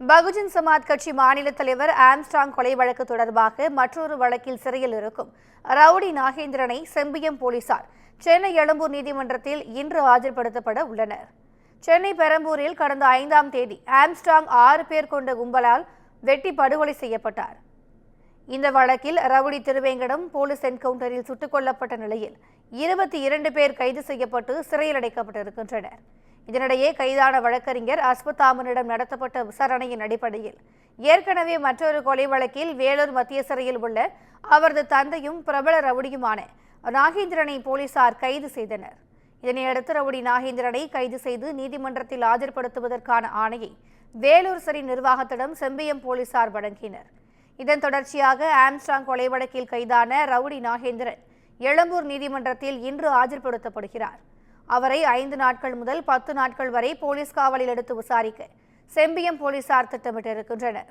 பகுஜன் சமாஜ் கட்சி மாநில தலைவர் ஆம்ஸ்டாங் கொலை வழக்கு தொடர்பாக மற்றொரு வழக்கில் சிறையில் இருக்கும் ரவுடி நாகேந்திரனை செம்பியம் போலீசார் சென்னை எழும்பூர் நீதிமன்றத்தில் இன்று ஆஜர்படுத்தப்பட உள்ளனர். சென்னை பெரம்பூரில் கடந்த ஐந்தாம் தேதி ஆம்ஸ்டாங் ஆறு பேர் கொண்ட கும்பலால் வெட்டி படுகொலை செய்யப்பட்டார். இந்த வழக்கில் ரவுடி திருவேங்கடம் போலீஸ் என்கவுண்டரில் சுட்டுக் கொல்லப்பட்ட நிலையில் இருபத்தி இரண்டு பேர் கைது செய்யப்பட்டு சிறையில் அடைக்கப்பட்டிருக்கின்றனர். இதனிடையே கைதான வழக்கறிஞர் அஸ்வத்தாமனிடம் நடத்தப்பட்ட விசாரணையின் அடிப்படையில் ஏற்கனவே மற்றொரு கொலை வழக்கில் வேலூர் மத்திய சிறையில் உள்ள அவரது தந்தையும் பிரபல ரவுடியுமான நாகேந்திரனை போலீசார் கைது செய்தனர். இதனையடுத்து ரவுடி நாகேந்திரனை கைது செய்து நீதிமன்றத்தில் ஆஜர்படுத்துவதற்கான ஆணையை வேலூர் சிறை நிர்வாகத்திடம் செம்பியம் போலீசார் வழங்கினர். இதன் தொடர்ச்சியாக ஆம்ஸ்டாங் கொலை வழக்கில் கைதான ரவுடி நாகேந்திரன் எழும்பூர் நீதிமன்றத்தில் இன்று ஆஜர்படுத்தப்படுகிறார். அவரை ஐந்து நாட்கள் முதல் பத்து நாட்கள் வரை போலீஸ் காவலில் எடுத்து விசாரிக்க செம்பியம் போலீசார் திட்டமிட்டிருக்கின்றனர்.